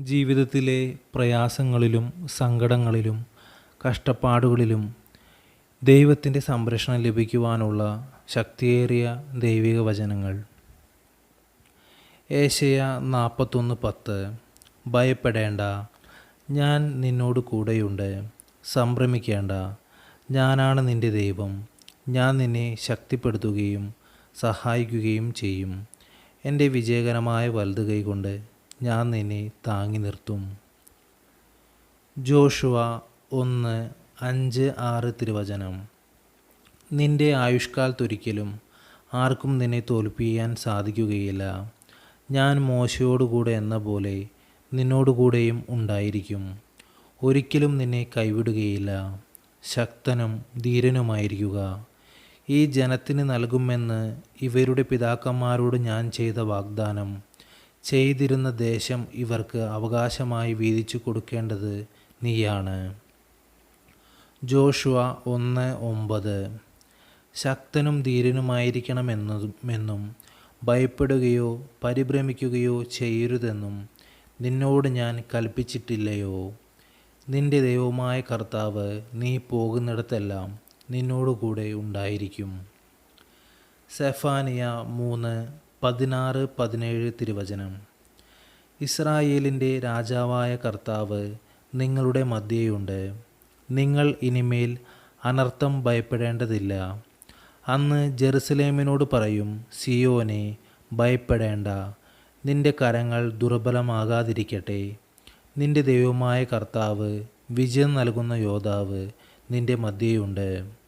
ജീവിതത്തിലെ പ്രയാസങ്ങളിലും സങ്കടങ്ങളിലും കഷ്ടപ്പാടുകളിലും ദൈവത്തിന്റെ സംരക്ഷണം ലഭിക്കുവാനുള്ള ശക്തിയേറിയ ദൈവിക വചനങ്ങൾ. ഏശയ നാൽപ്പത്തൊന്ന് പത്ത് ഭയപ്പെടേണ്ട ഞാൻ നിന്നോട് കൂടെയുണ്ട്. സംഭ്രമിക്കേണ്ട ഞാനാണ് നിന്റെ ദൈവം. ഞാൻ നിന്നെ ശക്തിപ്പെടുത്തുകയും സഹായിക്കുകയും ചെയ്യും. എന്റെ വിജയകരമായ വലതു കൈകൊണ്ട് ഞാൻ നിന്നെ താങ്ങി നിർത്തും. ജോഷുവ ഒന്ന് അഞ്ച് ആറ് തിരുവചനം. നിന്റെ ആയുഷ്കാലത്തൊരിക്കലും ആർക്കും നിന്നെ തോൽപ്പിക്കാൻ സാധിക്കുകയില്ല. ഞാൻ മോശയോടുകൂടെ എന്ന പോലെ നിന്നോടുകൂടെയും ഉണ്ടായിരിക്കും. ഒരിക്കലും നിന്നെ കൈവിടുകയില്ല. ശക്തനും ധീരനുമായിരിക്കുക. ഈ ജനത്തിന് നൽകുമെന്ന് ഇവരുടെ പിതാക്കന്മാരോട് ഞാൻ ചെയ്ത വാഗ്ദാനം. ചെയ്തിരുന്ന ദേശം ഇവർക്ക് അവകാശമായി വീതിച്ചു കൊടുക്കേണ്ടത് നീയാണ്. ജോഷുവ ഒന്ന് ഒമ്പത്. ശക്തനും ധീരനുമായിരിക്കണമെന്നതും എന്നും ഭയപ്പെടുകയോ പരിഭ്രമിക്കുകയോ ചെയ്യരുതെന്നും നിന്നോട് ഞാൻ കൽപ്പിച്ചിട്ടില്ലയോ? നിന്റെ ദൈവമായ കർത്താവ് നീ പോകുന്നിടത്തെല്ലാം നിന്നോടുകൂടെ ഉണ്ടായിരിക്കും. സെഫാനിയ മൂന്ന് പതിനാറ് പതിനേഴ് തിരുവചനം. ഇസ്രായേലിന്റെ രാജാവായ കർത്താവ് നിങ്ങളുടെ മധ്യേയുണ്ട് നിങ്ങൾ ഇനിമേൽ അനർത്ഥം ഭയപ്പെടേണ്ടതില്ല. അന്ന് ജെറുസലേമിനോട് പറയും സിയോനെ ഭയപ്പെടേണ്ട. നിന്റെ കരങ്ങൾ ദുർബലമാകാതിരിക്കട്ടെ. നിന്റെ ദൈവമായ കർത്താവ് വിജയം നൽകുന്ന യോദ്ധാവ് നിന്റെ മധ്യേയുണ്ട്